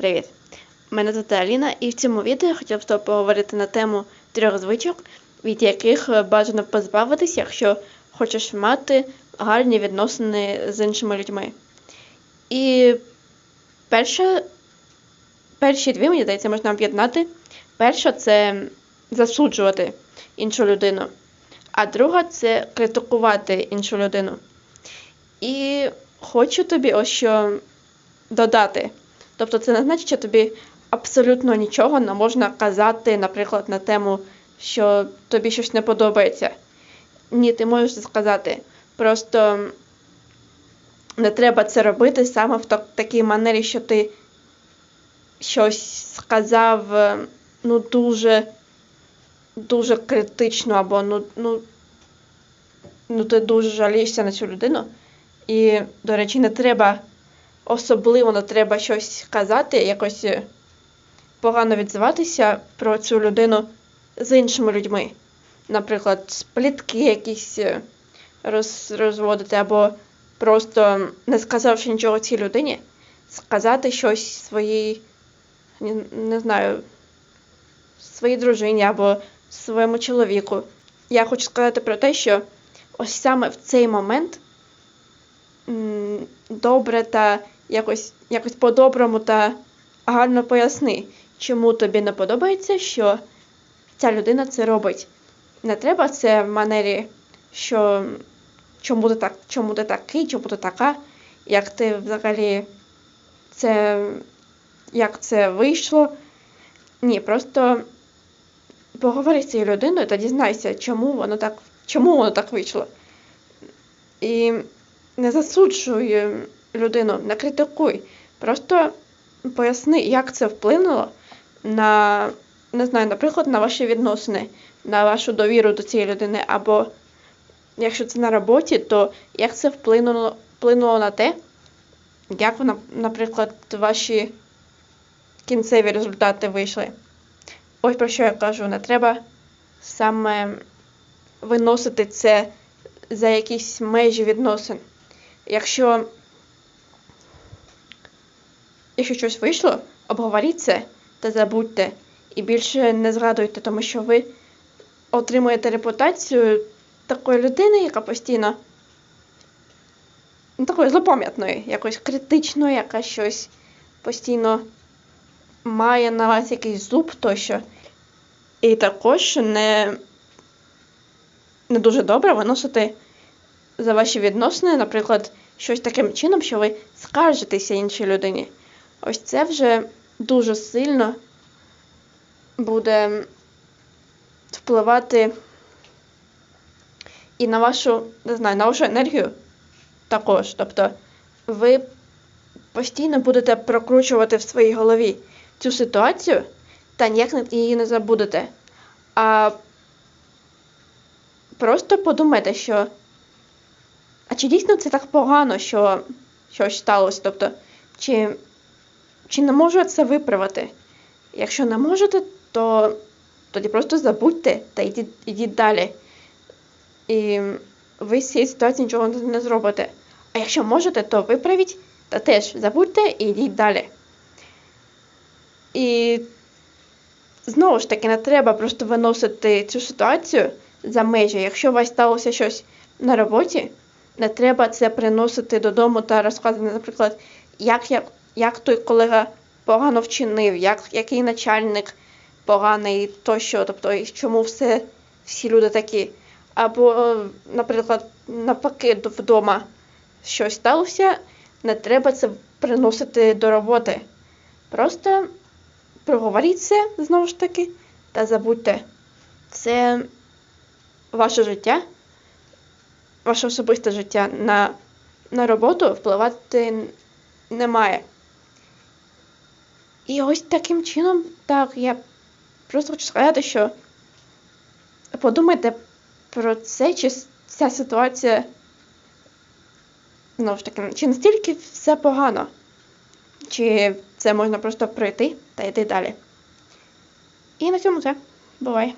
Привіт! Мене звати Аліна, і в цьому відео я хотів з тобою поговорити на тему трьох звичок, від яких бажано позбавитись, якщо хочеш мати гарні відносини з іншими людьми. І перша, перші дві, мені здається, можна об'єднати. Перша це засуджувати іншу людину, а друга це критикувати іншу людину. І хочу тобі ось що додати. Тобто це не значить, що тобі абсолютно нічого не можна казати, наприклад, на тему, що тобі щось не подобається. Ні, ти можеш це сказати. Просто не треба це робити саме в такій манері, що ти щось сказав е, ну дуже, дуже критично, або ну, ну, ну ти дуже жалієшся на цю людину. І, до речі, не треба особливо не треба щось казати, якось е, погано відзиватися про цю людину з іншими людьми. Наприклад, плітки якісь е, роз, розводити, або просто не сказавши нічого цій людині, сказати щось своїй, не знаю, своїй дружині або своєму чоловіку. Я хочу сказати про те, що ось саме в цей момент добре та якось, якось по-доброму та гарно поясни, чому тобі не подобається, що ця людина це робить. Не треба це в манері, що чому ти так, чому ти такий, чому ти така, як ти взагалі це, як це вийшло. Ні, просто поговори з цією людиною та дізнайся, чому воно так, чому воно так вийшло. І не засуджуй е, людину, не критикуй. Просто поясни, як це вплинуло на, не знаю, наприклад, на ваші відносини, на вашу довіру до цієї людини, або якщо це на роботі, то як це вплинуло, вплинуло на те, як, наприклад, ваші кінцеві результати вийшли. Ось про що я кажу, не треба саме виносити це за якісь межі відносин. Якщо, якщо щось вийшло, обговоріть це та забудьте. І більше не згадуйте, тому що ви отримуєте репутацію такої людини, яка постійно ну, такої злопам'ятної, якось критичної, яка щось постійно має на вас якийсь зуб тощо. І також не, не дуже добре виносити за ваші відносини, наприклад, щось таким чином, що ви скаржитеся іншій людині. Ось це вже дуже сильно буде впливати і на вашу, не знаю, на вашу енергію також. Тобто ви постійно будете прокручувати в своїй голові цю ситуацію та ніяк її не забудете. А просто подумайте, що а чи дійсно це так погано, що щось сталося? Тобто, чи, чи не можу я це виправити? Якщо не можете, то тоді просто забудьте та йдіть, йдіть далі. І ви з цієї ситуації нічого не зробите. А якщо можете, то виправіть та теж забудьте і йдіть далі. І знову ж таки, не треба просто виносити цю ситуацію за межі. Якщо у вас сталося щось на роботі, не треба це приносити додому та розказувати, наприклад, як, як, як той колега погано вчинив, як, який начальник поганий тощо, тобто і чому все, всі люди такі. Або, наприклад, навпаки, вдома щось сталося, не треба це приносити до роботи. Просто проговоріть це знову ж таки та забудьте. Це ваше життя, ваше особисте життя на, на роботу впливати не має. І ось таким чином, так, я просто хочу сказати, що подумайте про це, чи ця ситуація, знову ж таки, чи настільки все погано, чи це можна просто пройти та йти далі. І на цьому все. Бувай.